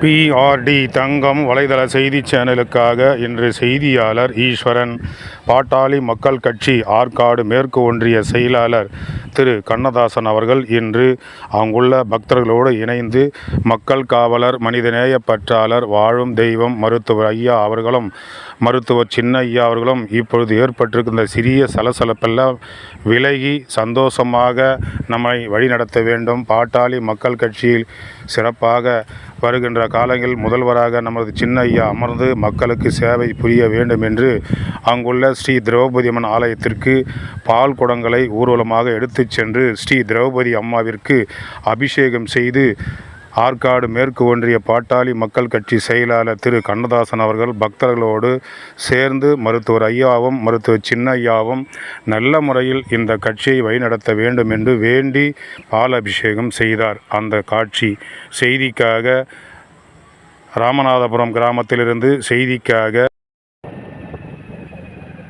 BRT தங்கம் வலைதள செய்தி சேனலுக்காக இன்று செய்தியாளர் ஈஸ்வரன். பாட்டாளி மக்கள் கட்சி ஆற்காடு மேற்கு ஒன்றிய செயலாளர் திரு கண்ணதாசன் அவர்கள் இன்று அங்குள்ள பக்தர்களோடு இணைந்து மக்கள் காவலர் மனிதநேய பற்றாளர் வாழும் தெய்வம் மருத்துவர் ஐயா அவர்களும் மருத்துவர் சின்ன ஐயா அவர்களும் இப்பொழுது ஏற்பட்டிருக்கின்ற சிறிய சலசலப்பெல்லாம் விலகி சந்தோஷமாக நம்மை வழிநடத்த வேண்டும். பாட்டாளி மக்கள் கட்சியில் சிறப்பாக வருகின்ற காலங்களில் முதல்வராக நமது சின்ன ஐயா அமர்ந்து மக்களுக்கு சேவை புரிய வேண்டும் என்று அங்குள்ள ஸ்ரீ திரௌபதி அம்மன் ஆலயத்திற்கு பால் குடங்களை ஊர்வலமாக எடுத்து சென்று ஸ்ரீ திரௌபதி அம்மாவிற்கு அபிஷேகம் செய்து ஆற்காடு மேற்கு ஒன்றிய பாட்டாளி மக்கள் கட்சி செயலாளர் திரு. கண்ணதாசன் அவர்கள் பக்தர்களோடு சேர்ந்து மருத்துவர் ஐயாவும் மருத்துவர் சின்ன ஐயாவும் நல்ல முறையில் இந்த கட்சியை வழிநடத்த வேண்டும் என்று வேண்டி பால் அபிஷேகம் செய்தார். அந்த காட்சி செய்திக்காக ராமநாதபுரம் கிராமத்திலிருந்து செய்திக்காக